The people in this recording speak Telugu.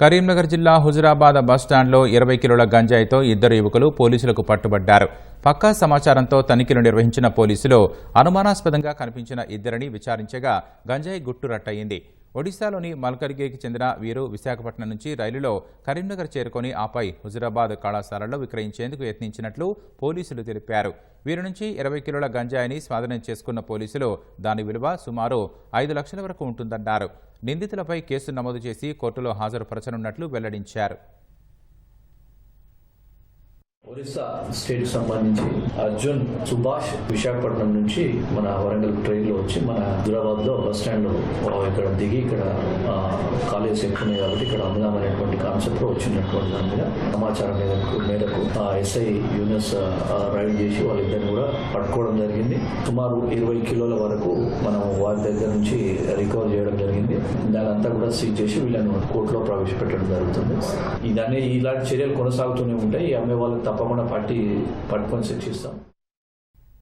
కరీంనగర్ జిల్లా హుజురాబాద్ బస్టాండ్లో ఇరవై కిలోల గంజాయితో ఇద్దరు యువకులు పోలీసులకు పట్టుబడ్డారు. పక్కా సమాచారంతో తనిఖీలు నిర్వహించిన పోలీసులు అనుమానాస్పదంగా కనిపించిన ఇద్దరిని విచారించగా గంజాయి గుట్టు రట్టయింది. ఒడిశాలోని మల్కర్గిరికి చెందిన వీరు విశాఖపట్నం నుంచి రైలులో కరీంనగర్ చేరుకొని ఆపై హుజురాబాద్ కళాశాలలో విక్రయించేందుకు యత్నించినట్లు పోలీసులు తెలిపారు. వీరి నుంచి ఇరవై కిలోల గంజాయిని స్వాధీనం చేసుకున్న పోలీసులు దాని విలువ సుమారు ఐదు లక్షల వరకు ఉంటుందన్నారు. నిందితులపై కేసు నమోదు చేసి కోర్టులో హాజరుపరచనున్నట్లు వెల్లడించారు. ఒరిస్సా స్టేట్ సంబంధించి అర్జున్ సుభాష్ విశాఖపట్నం నుంచి మన వరంగల్ ట్రైన్లో వచ్చి మన హైదరాబాద్లో బస్ స్టాండ్ ఇక్కడ దిగి ఇక్కడ కాలేజ్ ఎక్కువ కాబట్టి ఇక్కడ అమ్ముదాం అనేటువంటి కాన్సెప్ట్లో వచ్చినటువంటి దాని మీద సమాచారం మేరకు మేరకు ఎస్ఐ యూనిస్ రైడ్ చేసి వాళ్ళిద్దరిని కూడా పట్టుకోవడం జరిగింది. సుమారు ఇరవై కిలోల వరకు మనం వారి దగ్గర నుంచి రికవర్ చేయడం జరిగింది. దానంతా కూడా సీజ్ చేసి వీళ్ళను కోర్టులో ప్రవేశపెట్టడం జరుగుతుంది. ఇదన్నీ ఇలాంటి చర్యలు కొనసాగుతూనే ఉంటాయి. ఈ అమ్మే వాళ్ళకి తప్పకుండా పట్టి పట్టుకొని శిక్షిస్తాం